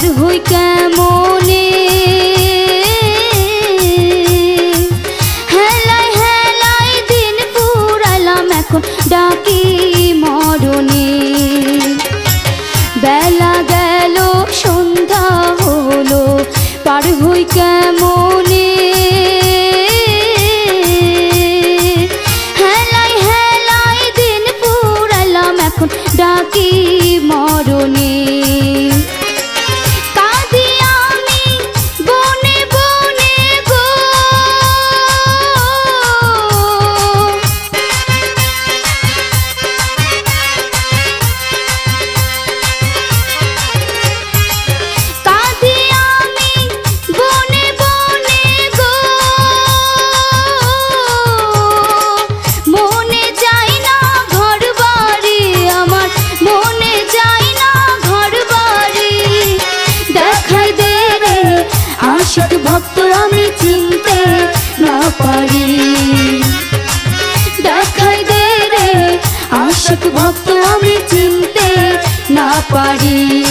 আর হই কেমনে? পারি। দেখাই দে রে, আশিক ভক্ত আমি চিনতে না পারি।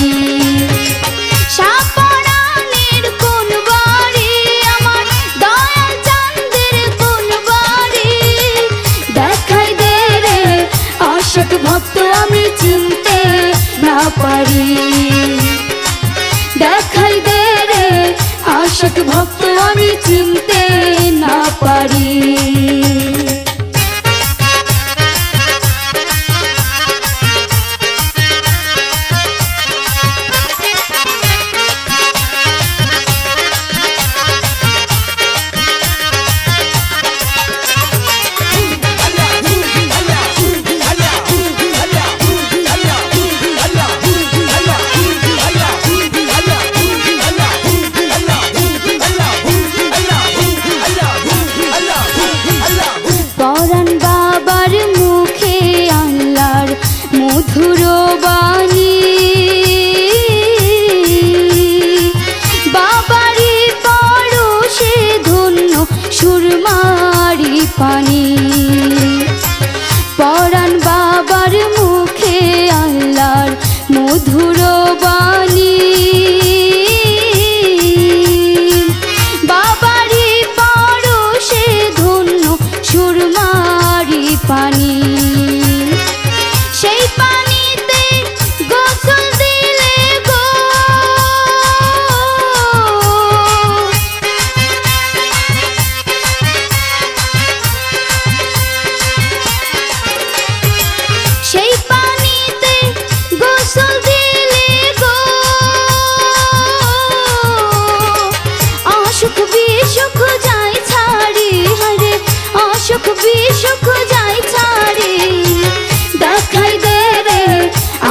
ভক্ত আমি চিনতে না পারি। দেখাই দে রে, আশক ভক্ত আমি চিনতে না পারি। মধুর বা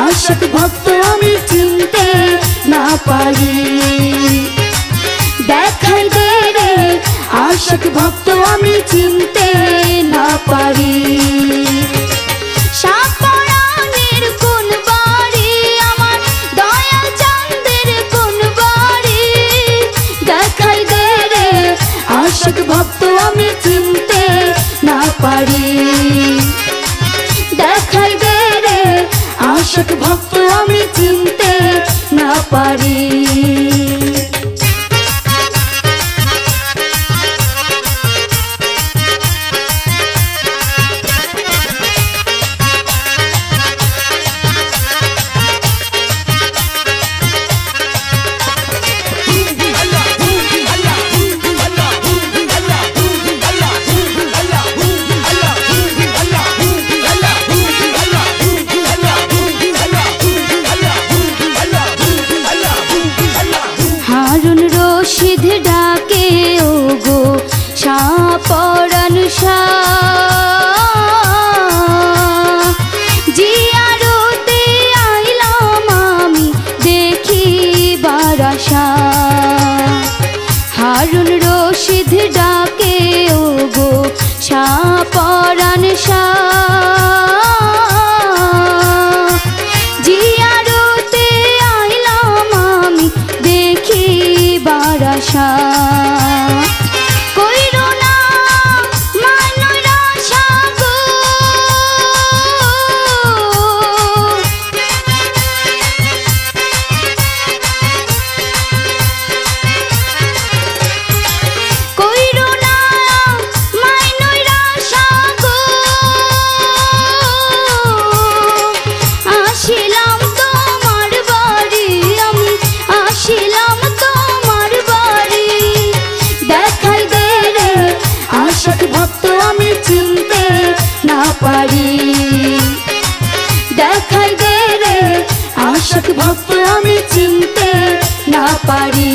আশক ভক্ত আমি চিনতে না পারি। দেখাই দে আশক ভক্ত আমি চিনতে আশক ভক্ত আমি চিনতে না পারি। হারুন রশিদ ডাকে ও গো সাপরান জিয়ারতে আইলাম আমি দেখি বারাসা দেখাই দে রে আশক ভক্ত আমি চিনতে না পারি।